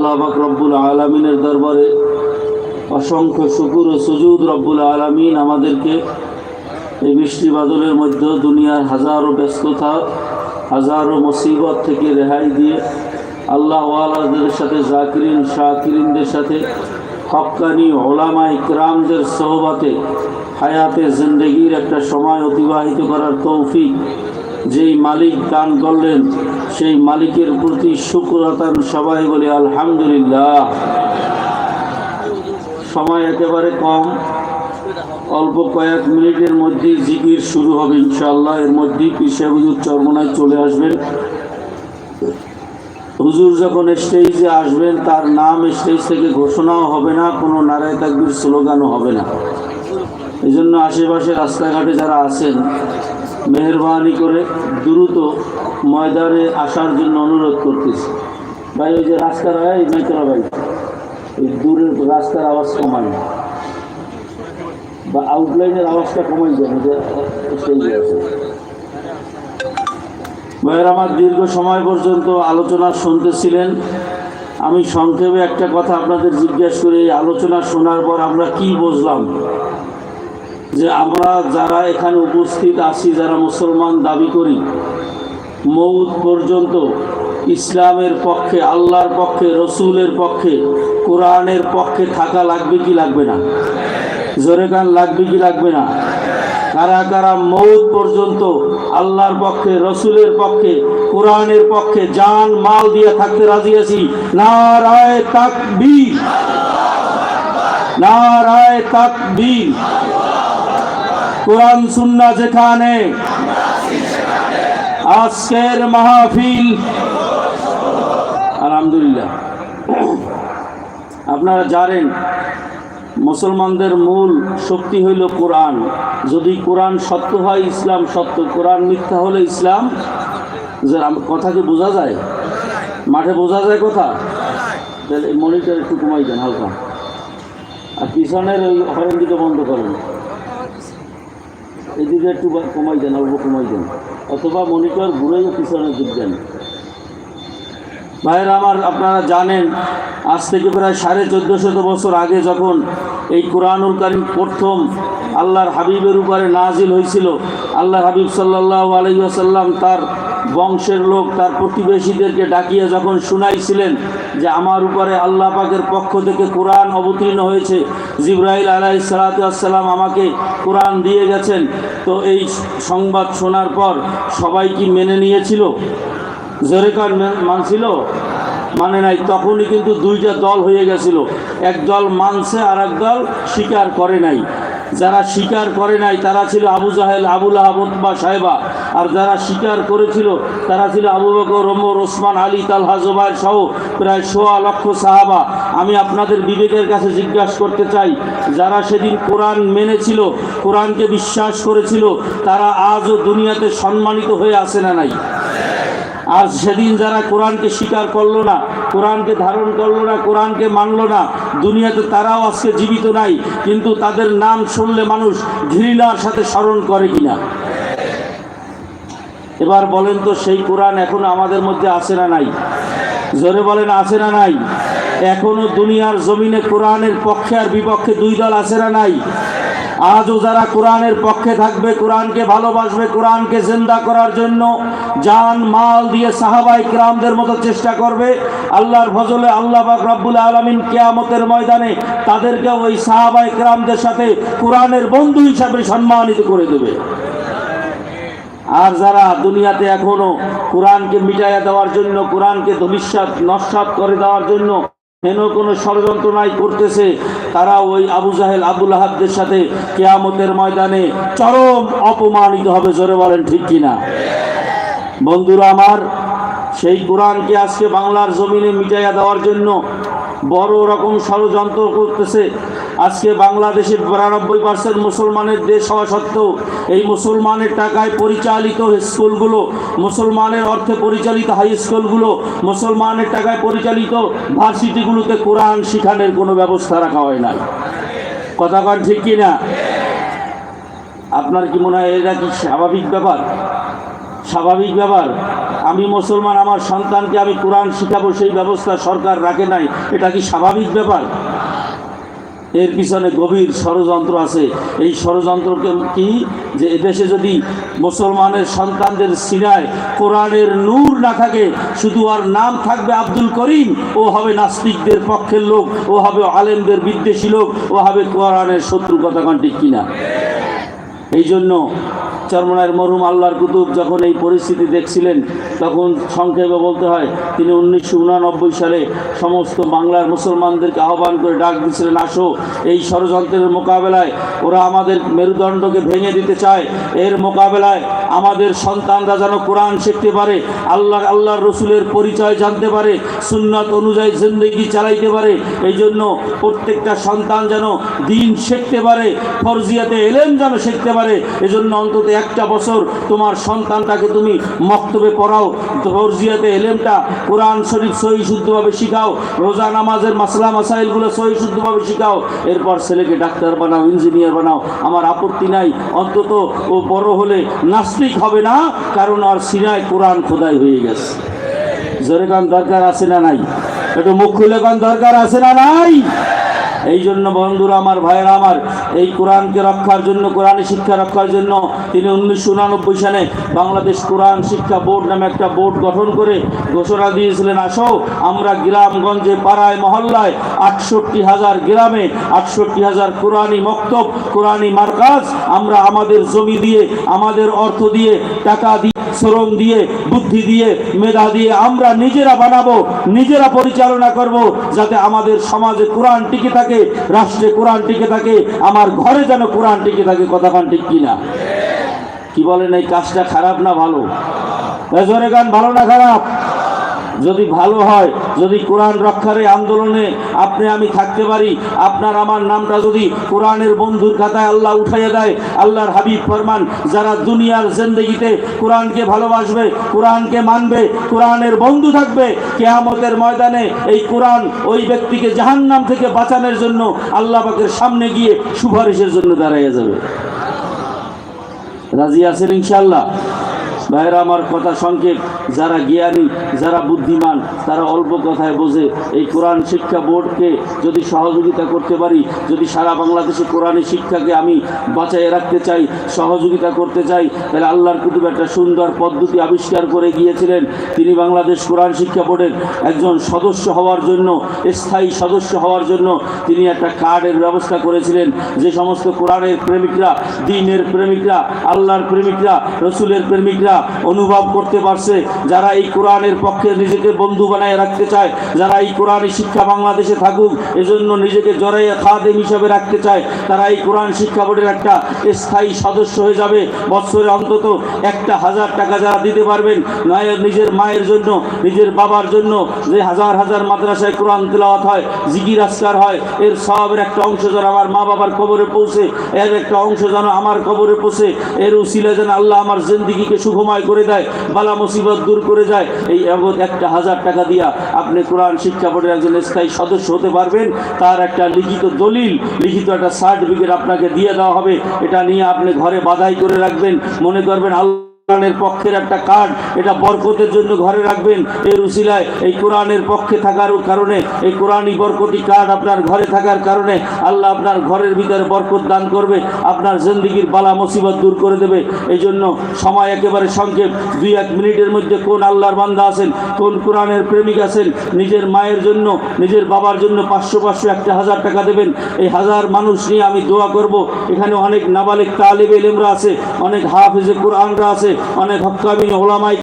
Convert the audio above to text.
আল্লাহ রব্বুল আলমিনের দরবারে অসংখ্য শুকুর ও সুজুদ রব্বুল আলমিন আমাদেরকে এই বৃষ্টি বাদলের মধ্যে দুনিয়ার হাজারো ব্যস্ততা, হাজারো মুসিবত থেকে রেহাই দিয়ে আল্লাহ ওয়ালাদের সাথে, জাকিরিন, শাকিরিনদের সাথে হক্কানি ওলামা ইকরামদের সোহবাতে হায়াতে জিন্দগির একটা সময় অতিবাহিত করার তৌফিক যেই মালিক দান করলেন, সেই মালিকের প্রতি শুক্রতান সবাই বলি, আলহামদুলিল্লাহ। সময় একেবারে কম। অল্প কয়েক মিনিটের মধ্যেই জিকির শুরু হবে ইনশাআল্লাহ। এর মধ্যেই পিসা হুজুর চরমনায় চলে আসবেন। হুজুর যখন স্টেজে আসবেন, তার নাম স্টেজ থেকে ঘোষণাও হবে না, কোনো নারায় তাকবির স্লোগানও হবে না। এই জন্য আশেপাশে রাস্তাঘাটে যারা আছেন মেহরবানি করে দ্রুত ময়দানে আসার জন্য অনুরোধ করতেছি। ভাই, ওই যে রাস্তার এই মেকরা ভাই ওই দূরের রাস্তার আওয়াজ কমায় না। বা আউটলাইনের আওয়াজটা কমাই যাবে যে সেই ভাইয়ের, আমার দীর্ঘ সময় পর্যন্ত আলোচনা শুনতেছিলেন। আমি সংক্ষেপে একটা কথা আপনাদের জিজ্ঞেস করি আলোচনা শোনার পর আমরা কি বুঝলাম? যে আমরা যারা এখানে উপস্থিত আছি, যারা মুসলমান দাবি করি, মৌত পর্যন্ত ইসলামের পক্ষে, আল্লাহর পক্ষে, রসুলের পক্ষে, কোরআনের পক্ষে থাকা লাগবে কি লাগবে না? জোরে গান, লাগবে কি লাগবে না? কারা কারা মৌত পর্যন্ত আল্লাহর পক্ষে, রসুলের পক্ষে, কোরআনের পক্ষে জান, মাল দিয়ে থাকতে রাজি আছি? না রায় তাকবীর। না রায় তাকবীর। কোরআন, সুন্না যেখানে, আজকের মাহফিল। আলহামদুলিল্লাহ। আপনারা জানেন, মুসলমানদের মূল শক্তি হইল কোরআন। যদি কোরআন সত্য হয়, ইসলাম সত্য। কোরআন মিথ্যা হলে ইসলাম কথা কি বোঝা যায়? মাঠে বোঝা যায় কথা? তাহলে একটু কমাই দেন হালকা। আর পিছনের হরেন দিকে বন্ধ করেন। এদিকে একটু কমাই দেন, অল্প কমাই দেন। অথবা মনিটর ঘুরেই পিছনে দিক দেন। ভাইয়েরা, আমার আপনারা জানেন, আজ থেকে প্রায় সাড়ে চোদ্দ শত বছর আগে যখন এই কোরআনুল কারিম প্রথম আল্লাহর হাবিবের উপরে নাজিল হয়েছিল আল্লাহ হাবিব সাল্লাহ আলাইসাল্লাম তার বংশের লোক, তার প্রতিবেশীদেরকে ডাকিয়ে যখন শুনাইছিলেন যে আমার উপরে আল্লাহ পাকের পক্ষ থেকে কোরআন অবতীর্ণ হয়েছে, জিব্রাইল আলাই সালাতাম আমাকে কোরআন দিয়ে গেছেন, তো এই সংবাদ শোনার পর সবাই কি মেনে নিয়েছিল? জোরেকার মানছিল? মানে নাই, তখনই কিন্তু দুইটা দল হয়ে গেছিল। এক দল মানছে আর এক দল স্বীকার করে নাই। যারা স্বীকার করে নাই, তারা ছিল আবু জাহেল আবুল আহমদ বা সাহেবা। আর যারা স্বীকার করেছিল, তারা ছিল আবু বকর, ওমর, ওসমান, আলী, তালহা, জোবাইর সহ প্রায় সোয়া লক্ষ সাহাবা। আমি আপনাদের বিবেকের কাছে জিজ্ঞাসা করতে চাই, যারা সেদিন কোরআন মেনেছিল, কোরআনকে বিশ্বাস করেছিল, তারা আজও দুনিয়াতে সম্মানিত হয়ে আসে না নাই? আর সেদিন যারা কোরআনকে স্বীকার করল না, কোরআনকে ধারণ করল না, কোরআনকে মানলো না, দুনিয়াতে তারাও আজকে জীবিত নাই, কিন্তু তাদের নাম শুনলে মানুষ ঘৃণার সাথে স্মরণ করে কিনা? এবার বলেন তো সেই কোরআন এখন আমাদের মধ্যে আছে না নাই? জোরে বলেন, আছে না নাই? এখনও দুনিয়ার জমিনে কোরআনের পক্ষে আর বিপক্ষে দুই দল আছে না নাই? আজও যারা কোরআনের পক্ষে থাকবে, কোরআনকে ভালোবাসবে, কোরআনকে জিন্দা করার জন্য জান, মাল দিয়ে সাহাবাই ক্রামদের মতো চেষ্টা করবে, আল্লাহর ফজলে আল্লাহ পাক রব্বুল আলমিন কেয়ামতের ময়দানে তাদেরকে ওই সাহাবাই ক্রামদের সাথে কোরআনের বন্ধু হিসাবে সম্মানিত করে দেবে। আর যারা দুনিয়াতে এখনও কোরআনকে মিটাইয়া দেওয়ার জন্য, কোরআনকে ধনিষ্যাত নস্বাত করে দেওয়ার জন্য হেন কোনো ষড়যন্ত্র নাই করতেছে, তারা ওই আবু জাহেল আবুল আহাবদের সাথে কেয়ামতের ময়দানে চরম অপমানিত হবে, জোরে বলেন ঠিক কিনা? বন্ধুরা আমার, সেই কোরআনকে আজকে বাংলার জমিনে মিটাইয়া দেওয়ার জন্য বড় রকম ষড়যন্ত্র করতেছে। আজকে বাংলাদেশে বিরানব্বই পার্সেন্ট মুসলমানের দেশ হওয়া সত্ত্বেও এই মুসলমানের টাকায় পরিচালিত স্কুলগুলো, মুসলমানের অর্থে পরিচালিত হাই স্কুলগুলো মুসলমানের টাকায় পরিচালিত ভার্সিটিগুলোতে কোরআন শিখানোর কোনো ব্যবস্থা রাখা হয় না কথা কন ঠিক কি না আপনার কি মনে হয় এটা কি স্বাভাবিক ব্যাপার? স্বাভাবিক ব্যাপার? আমি মুসলমান, আমার সন্তানকে আমি কোরআন শিখাবো, সেই ব্যবস্থা সরকার রাখে নাই, এটা কি স্বাভাবিক ব্যাপার? এর পিছনে গভীর ষড়যন্ত্র আছে। এই ষড়যন্ত্রকে কি? যে এদেশে যদি মুসলমানের সন্তানদের সিনায় কোরআনের নূর না থাকে, শুধু আর নাম থাকবে আব্দুল করিম, ও হবে নাস্তিকদের পক্ষের লোক, ও হবে আলেমদের বিদ্বেষী লোক, ও হবে কোরআনের শত্রু কথাখান ঠিক কিনা? এই জন্য চরমনায়ের মরহুম আল্লাহর কুতুব যখন এই পরিস্থিতি দেখছিলেন, তখন সংক্ষেপে বলতে হয়, তিনি উনিশশো সালে সমস্ত বাংলার মুসলমানদেরকে আহ্বান করে ডাক দিয়েছিলেন, আসো, এই ষড়যন্ত্রের মোকাবেলায় ওরা আমাদের মেরুদণ্ডকে ভেঙে দিতে চায়। এর মোকাবেলায় আমাদের সন্তানরা যেন কোরআন শিখতে পারে, আল্লাহ, আল্লাহর রসুলের পরিচয় জানতে পারে, সুন্নাত অনুযায়ী জিন্দগি চালাইতে পারে। এই জন্য প্রত্যেকটা সন্তান যেন দিন শিখতে পারে, ফরজিয়াতে এলেন যেন শিখতে পারে। এজন্য অন্তত একটা বছর তোমার সন্তানটাকে তুমি মক্তবে পড়াও ফরজিয়াতে এলেমটা কোরআন শরীফ সহি শুদ্ধভাবে শিখাও, রোজা নামাজের মাসলা মাসাইলগুলো সহি শুদ্ধভাবে শিখাও, এরপর ছেলেকে ডাক্তার বানাও, ইঞ্জিনিয়ার বানাও। আমার আপত্তি নাই, অন্তত ও বড় হলে নাস্তিক হবে না, কারণ আর সিনায় কোরআন খোদাই হয়ে গেছে। জোরে গান দরকার আছে না নাই? একটু মুখ খুলে গান দরকার আছে না নাই? এই জন্য বন্ধুরা আমার ভাইয়েরা আমার, এই কোরআনকে রক্ষার জন্য, কোরআনের শিক্ষা রক্ষার জন্য তিনি উনিশশো উনানব্বই সালে বাংলাদেশ কোরআন শিক্ষা বোর্ড নামে একটা বোর্ড গঠন করে ঘোষণা দিয়েছিলেন, আসো আমরা গ্রামগঞ্জে পাড়ায়, মহল্লায় আটষট্টি হাজার গ্রামে আটষট্টি হাজার কোরআনি মক্তব কোরআনি মার্কাজ, আমরা আমাদের জমি দিয়ে, আমাদের অর্থ দিয়ে টাকা দিয়ে শ্রম দিয়ে, বুদ্ধি দিয়ে, মেধা দিয়ে আমরা নিজেরা বানাবো, নিজেরা পরিচালনা করব, যাতে আমাদের সমাজে কোরআন টিকে থাকে, রাষ্ট্রে কোরআন টিকে থাকে, আমার ঘরে যেন কোরআন টিকে থাকে কথাখান ঠিক কিনা? কি বলেন এই কাজটা খারাপ না ভালো? গান, ভালো না খারাপ? যদি ভালো হয়, যদি কোরআন রক্ষার আন্দোলনে আপনি, আমি থাকতে পারি, আপনার আমার নামটা যদি কোরআনের বন্ধুর খাতায় আল্লাহ উঠাইয়ে দেয়, আল্লাহর হাবিব ফরমান, যারা দুনিয়ার জিন্দগিতে কোরআনকে ভালোবাসবে, কোরআনকে মানবে, কোরআনের বন্ধু থাকবে, কেয়ামতের ময়দানে এই কোরআন ওই ব্যক্তিকে জাহান্নাম থেকে বাঁচানোর জন্য আল্লাহ পাকের সামনে গিয়ে সুপারিশের জন্য দাঁড়াইয়া যাবে। রাজি আছেন ইনশাল্লাহ ভাইরা, আমার কথা সংক্ষেপ। যারা জ্ঞানী, যারা বুদ্ধিমান, তারা অল্প কথায় বোঝে। এই কোরআন শিক্ষা বোর্ডকে যদি সহযোগিতা করতে পারি, যদি সারা বাংলাদেশে কোরআনের শিক্ষাকে আমি বাঁচাইয়ে রাখতে চাই, সহযোগিতা করতে চাই, তাহলে আল্লাহর কুতুব একটা সুন্দর পদ্ধতি আবিষ্কার করে গিয়েছিলেন। তিনি বাংলাদেশ কোরআন শিক্ষা বোর্ডের একজন সদস্য হওয়ার জন্য, স্থায়ী সদস্য হওয়ার জন্য তিনি একটা কার্ডের ব্যবস্থা করেছিলেন। যে সমস্ত কোরআনের প্রেমিকরা, দিনের প্রেমিকরা, আল্লাহর প্রেমিকরা, রসুলের প্রেমিকরা অনুভব করতে পারছে। যারা এই কোরআনের পক্ষে নিজেকে বন্ধু বানায় রাখতে চায়, যারা এই কোরআনের শিক্ষা বাংলাদেশে থাকুক, এজন্য নিজেকে জড়াইয়া খাদেম হিসাবে রাখতে চায়, তারা এই কোরআন শিক্ষা বোর্ডের একটা স্থায়ী সদস্য হয়ে যাবে। বছরে অন্তত একটা হাজার টাকা যারা দিতে পারবেন, নয়, নিজের মায়ের জন্য, নিজের বাবার জন্য, যে হাজার হাজার মাদ্রাসায় কোরআন তেলাওয়াত হয়, জিকির আসকার হয়, এর সবের একটা অংশ যেন আমার মা বাবার কবরে পৌঁছে, এর একটা অংশ যেন আমার কবরে পৌঁছে, এর উসিলে যেন আল্লাহ আমার জিন্দিগিকে সুখময় করে দেয়, বালা মুসিবত দূর করে যায় এই এবং একটা হাজার টাকা দিয়া আপনি কোরআন শিক্ষা বোর্ডের একজন স্থায়ী সদস্য হতে পারবেন। তার একটা লিখিত দলিল, লিখিত একটা সার্টিফিকেট আপনাকে দিয়ে দেওয়া হবে। এটা নিয়ে আপনি ঘরে বাধাই করে রাখবেন। মনে করবেন আল্লাহ কোরআনের পক্ষের একটা কার্ড, এটা বরকতের জন্য ঘরে রাখবেন। এর উসিলায় এই কোরআনের পক্ষে থাকার কারণে, এই কোরআনই বরকতি কার্ড আপনার ঘরে থাকার কারণে আল্লাহ আপনার ঘরের ভিতরে বরকত দান করবে, আপনার জিন্দিগির বালা মুসিবত দূর করে দেবে। এই জন্য সময় একেবারে সংক্ষেপ, দুই এক মিনিটের মধ্যে কোন আল্লাহর বান্দা আছেন, কোন কোরআনের প্রেমিক আছেন, নিজের মায়ের জন্য, নিজের বাবার জন্য পাঁচশো পাঁচশো একটা হাজার টাকা দেবেন। এই হাজার মানুষ নিয়ে আমি দোয়া করব। এখানে অনেক নাবালিক তালেবে এলেমরা আছে, অনেক হাফেজে কোরআনরা আছে অনেক হক্কামিন ওলামাই